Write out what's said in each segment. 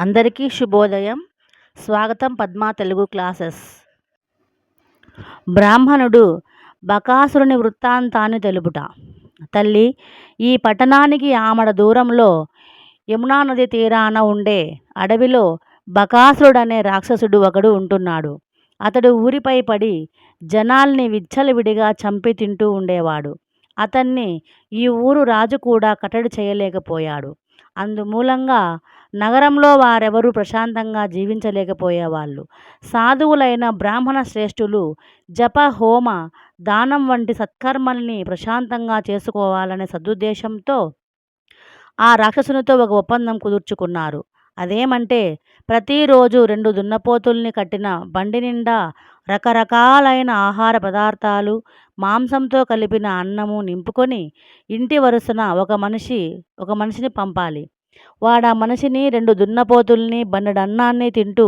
అందరికీ శుభోదయం. స్వాగతం పద్మా తెలుగు క్లాసెస్. బ్రాహ్మణుడు బకాసురుని వృత్తాంతాన్ని తెలుపుట. తల్లి ఈ పట్టణానికి ఆమడ దూరంలో యమునా నది తీరాన ఉండే అడవిలో బకాసురుడనే రాక్షసుడు ఒకడు ఉంటున్నాడు. అతడు ఊరిపై పడి జనాల్ని విచ్చలవిడిగా చంపి తింటూ ఉండేవాడు. అతన్ని ఈ ఊరు రాజు కూడా కట్టడి చేయలేకపోయాడు. అందుమూలంగా నగరంలో వారెవరూ ప్రశాంతంగా జీవించలేకపోయేవాళ్ళు. సాధువులైన బ్రాహ్మణ శ్రేష్ఠులు జప హోమ దానం వంటి సత్కర్మల్ని ప్రశాంతంగా చేసుకోవాలనే సదుద్దేశంతో ఆ రాక్షసునితో ఒక ఒప్పందం కుదుర్చుకున్నారు. అదేమంటే ప్రతిరోజు రెండు దున్నపోతుల్ని కట్టిన బండి నిండా రకరకాలైన ఆహార పదార్థాలు మాంసంతో కలిపిన అన్నము నింపుకొని ఇంటి వరుసన ఒక మనిషి ఒక మనిషిని పంపాలి. వాడు ఆ మనిషిని రెండు దున్నపోతుల్ని బండెడన్నాన్ని తింటూ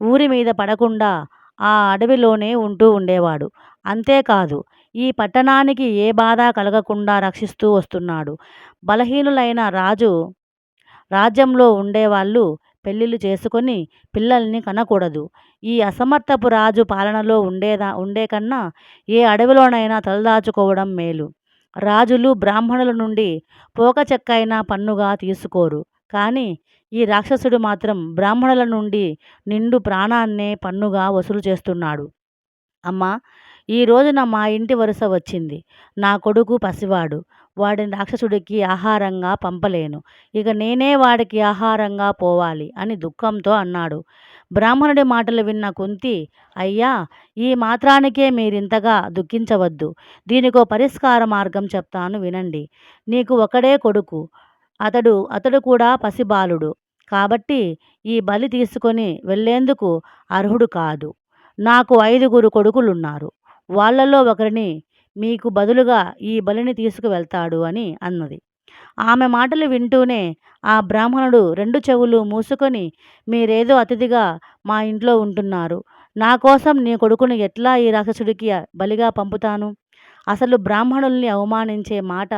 ఊరి మీద పడకుండా ఆ అడవిలోనే ఉంటూ ఉండేవాడు. అంతేకాదు ఈ పట్టణానికి ఏ బాధ కలగకుండా రక్షిస్తూ వస్తున్నాడు. బలహీనులైన రాజు రాజ్యంలో ఉండేవాళ్ళు పెళ్ళిళ్ళు చేసుకొని పిల్లల్ని కనకూడదు. ఈ అసమర్థపు రాజు పాలనలో ఉండేదా ఉండే కన్నా ఏ అడవిలోనైనా తలదాచుకోవడం మేలు. రాజులు బ్రాహ్మణుల నుండి పోక చెక్కైనా పన్నుగా తీసుకోరు. కానీ ఈ రాక్షసుడు మాత్రం బ్రాహ్మణుల నుండి నిండు ప్రాణాన్నే పన్నుగా వసూలు చేస్తున్నాడు. అమ్మా ఈ రోజున మా ఇంటి వరుస వచ్చింది. నా కొడుకు పసివాడు. వాడిని రాక్షసుడికి ఆహారంగా పంపలేను. ఇక నేనే వాడికి ఆహారంగా పోవాలి అని దుఃఖంతో అన్నాడు. బ్రాహ్మణుడి మాటలు విన్న కుంతి అయ్యా ఈ మాత్రానికే మీరింతగా దుఃఖించవద్దు. దీనికో పరిష్కార మార్గం చెప్తాను వినండి. నీకు ఒకడే కొడుకు. అతడు అతడు కూడా పసిబాలుడు. కాబట్టి ఈ బలి తీసుకొని వెళ్ళేందుకు అర్హుడు కాదు. నాకు ఐదుగురు కొడుకులున్నారు. వాళ్ళలో ఒకరిని మీకు బదులుగా ఈ బలిని తీసుకువెళ్తాడు అని అన్నది. ఆమె మాటలు వింటూనే ఆ బ్రాహ్మణుడు రెండు చెవులు మూసుకొని మీరేదో అతిథిగా మా ఇంట్లో ఉంటున్నారు. నా కోసం నీ కొడుకుని ఎట్లా ఈ రాక్షసుడికి బలిగా పంపుతాను? అసలు బ్రాహ్మణుల్ని అవమానించే మాట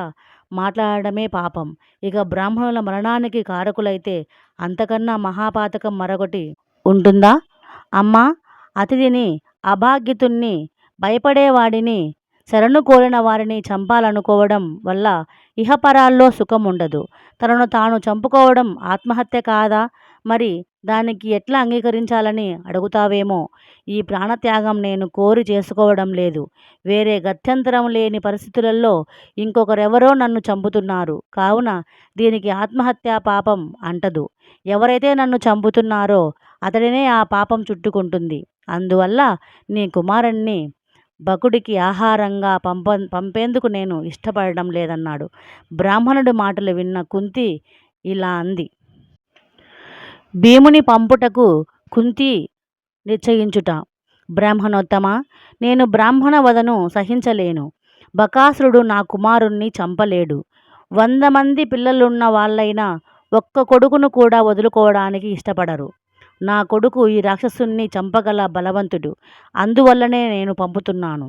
మాట్లాడడమే పాపం. ఇక బ్రాహ్మణుల మరణానికి కారకులైతే అంతకన్నా మహాపాతకం మరొకటి ఉంటుందా? అమ్మా అతిథిని అభాగ్యతుణ్ణి భయపడేవాడిని శరణు కోరిన వారిని చంపాలనుకోవడం వల్ల ఇహపరాల్లో సుఖం ఉండదు తనను తాను చంపుకోవడం ఆత్మహత్య కాదా? మరి దానికి ఎట్లా అంగీకరించాలని అడుగుతావేమో? ఈ ప్రాణత్యాగం నేను కోరి చేసుకోవడం లేదు. వేరే గత్యంతరం లేని పరిస్థితులలో ఇంకొకరెవరో నన్ను చంపుతున్నారు. కావున దీనికి ఆత్మహత్య పాపం అంటదు. ఎవరైతే నన్ను చంపుతున్నారో అతడినే ఆ పాపం చుట్టుకుంటుంది. అందువల్ల నీ కుమారుణ్ణి బకుడికి ఆహారంగా పంప పంపేందుకు నేను ఇష్టపడడం లేదన్నాడు. బ్రాహ్మణుడి మాటలు విన్న కుంతి ఇలా అంది. భీముని పంపుటకు కుంతి నిశ్చయించుట. బ్రాహ్మణోత్తమ నేను బ్రాహ్మణ వదను సహించలేను. బకాసురుడు నా కుమారుణ్ణి చంపలేడు. వంద మంది పిల్లలున్న వాళ్ళైనా ఒక్క కొడుకును కూడా వదులుకోవడానికి ఇష్టపడరు. నా కొడుకు ఈ రాక్షసుణ్ణి చంపగల బలవంతుడు. అందువల్లనే నేను పంపుతున్నాను.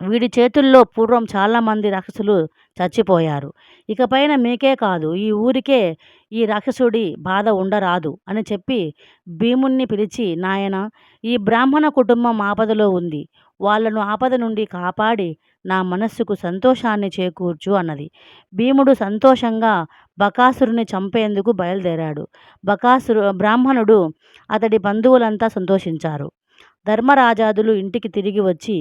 వీడి చేతుల్లో పూర్వం చాలామంది రాక్షసులు చచ్చిపోయారు. ఇకపైన మీకే కాదు ఈ ఊరికే ఈ రాక్షసుడి బాధ ఉండరాదు అని చెప్పి భీముణ్ణి పిలిచి నాయన ఈ బ్రాహ్మణ కుటుంబం ఆపదలో ఉంది. వాళ్ళను ఆపద నుండి కాపాడి నా మనస్సుకు సంతోషాన్ని చేకూర్చు అన్నది. భీముడు సంతోషంగా బకాసురుని చంపేందుకు బయలుదేరాడు. బకాసురు బ్రాహ్మణుడు అతడి బంధువులంతా సంతోషించారు. ధర్మరాజాదులు ఇంటికి తిరిగి వచ్చి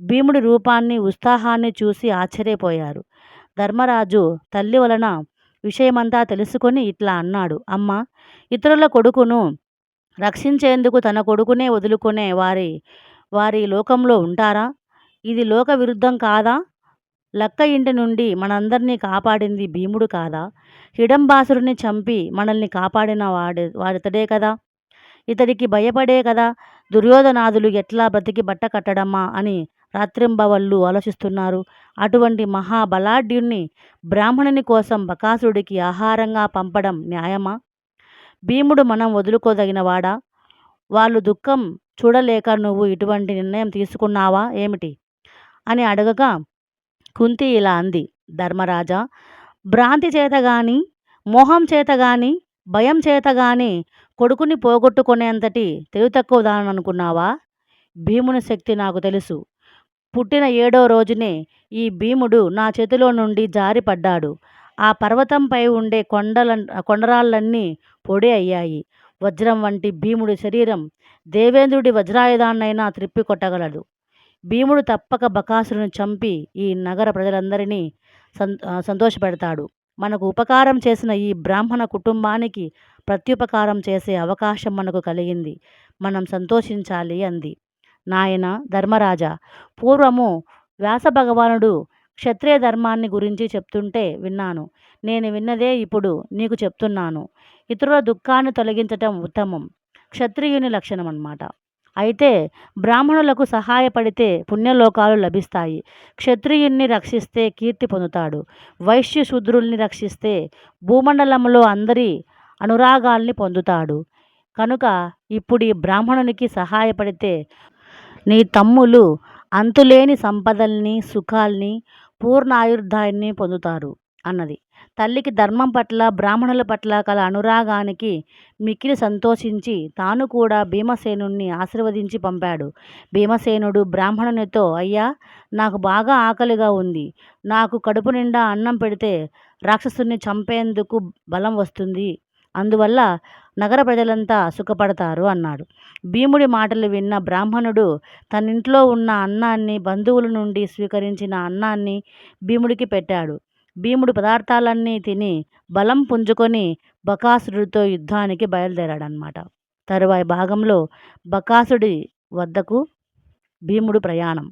భీముడి రూపాన్ని ఉత్సాహాన్ని చూసి ఆశ్చర్యపోయారు. ధర్మరాజు తల్లి వలన విషయమంతా తెలుసుకొని ఇట్లా అన్నాడు. అమ్మ ఇతరుల కొడుకును రక్షించేందుకు తన కొడుకునే వదులుకునే వారి వారి లోకంలో ఉంటారా? ఇది లోక విరుద్ధం కాదా? లక్క ఇంటి నుండి మనందరినీ కాపాడింది భీముడు కాదా? హిడంబాసురుని చంపి మనల్ని కాపాడిన వాడి వాడితడే కదా? ఇతడికి భయపడే కదా? దుర్యోధనాదులు ఎట్లా బ్రతికి బట్ట కట్టడమ్మా అని రాత్రింబవళ్ళు ఆలోచిస్తున్నారు. అటువంటి మహాబలాఢ్యుణ్ణి బ్రాహ్మణుని కోసం బకాసురుడికి ఆహారంగా పంపడం న్యాయమా? భీముడు మనం వదులుకోదగినవాడా వాళ్ళు దుఃఖం చూడలేక నువ్వు ఇటువంటి నిర్ణయం తీసుకున్నావా? ఏమిటి? అని అడగగా కుంతి ఇలా అంది. ధర్మరాజా భ్రాంతి చేత గాని మోహం చేత గాని భయం చేత గాని కొడుకుని పోగొట్టుకునేంతటి తెలివి తక్కువ అనుకున్నావా భీముని శక్తి నాకు తెలుసు. పుట్టిన ఏడో రోజునే ఈ భీముడు నా చేతిలో నుండి జారిపడ్డాడు ఆ పర్వతంపై ఉండే కొండల కొండరాళ్ళన్నీ పొడి అయ్యాయి. వజ్రం వంటి భీముడి శరీరం దేవేంద్రుడి వజ్రాయుధాన్నైనా త్రిప్పి కొట్టగలడు భీముడు తప్పక బకాసురుని చంపి ఈ నగర ప్రజలందరినీ సంతోషపెడతాడు. మనకు ఉపకారం చేసిన ఈ బ్రాహ్మణ కుటుంబానికి ప్రత్యుపకారం చేసే అవకాశం మనకు కలిగింది. మనం సంతోషించాలి అంది. నాయన ధర్మరాజా పూర్వము వ్యాస భగవానుడు క్షత్రియ ధర్మాన్ని గురించి చెప్తుంటే విన్నాను. నేను విన్నదే ఇప్పుడు నీకు చెప్తున్నాను. ఇతరుల దుఃఖాన్ని తొలగించటం ఉత్తమం. క్షత్రియుని లక్షణం అన్నమాట అయితే బ్రాహ్మణులకు సహాయపడితే పుణ్యలోకాలు లభిస్తాయి. క్షత్రియుణ్ణి రక్షిస్తే కీర్తి పొందుతాడు. వైశ్య శూద్రుల్ని రక్షిస్తే భూమండలంలో అందరి అనురాగాల్ని పొందుతాడు. కనుక ఇప్పుడు ఈ బ్రాహ్మణునికి సహాయపడితే నీ తమ్ములు అంతులేని సంపదల్ని సుఖాల్ని పూర్ణాయుర్ధాయాన్ని పొందుతారు అన్నది. తల్లికి ధర్మం పట్ల బ్రాహ్మణుల పట్ల కల అనురాగానికి మిక్కిలి సంతోషించి తాను కూడా భీమసేనుణ్ణి ఆశీర్వదించి పంపాడు. భీమసేనుడు బ్రాహ్మణునితో అయ్యా నాకు బాగా ఆకలిగా ఉంది. నాకు కడుపు నిండా అన్నం పెడితే రాక్షసుని చంపేందుకు బలం వస్తుంది. అందువల్ల నగర ప్రజలంతా సుఖపడతారు అన్నాడు. భీముడి మాటలు విన్న బ్రాహ్మణుడు తన ఇంట్లో ఉన్న అన్నాన్ని బంధువుల నుండి స్వీకరించిన అన్నాన్ని భీముడికి పెట్టాడు. భీముడు పదార్థాలన్నీ తిని బలం పుంజుకొని బకాసురుడితో యుద్ధానికి బయలుదేరాడనమాట తరువాయి భాగంలో బకాసుడి వద్దకు భీముడు ప్రయాణం.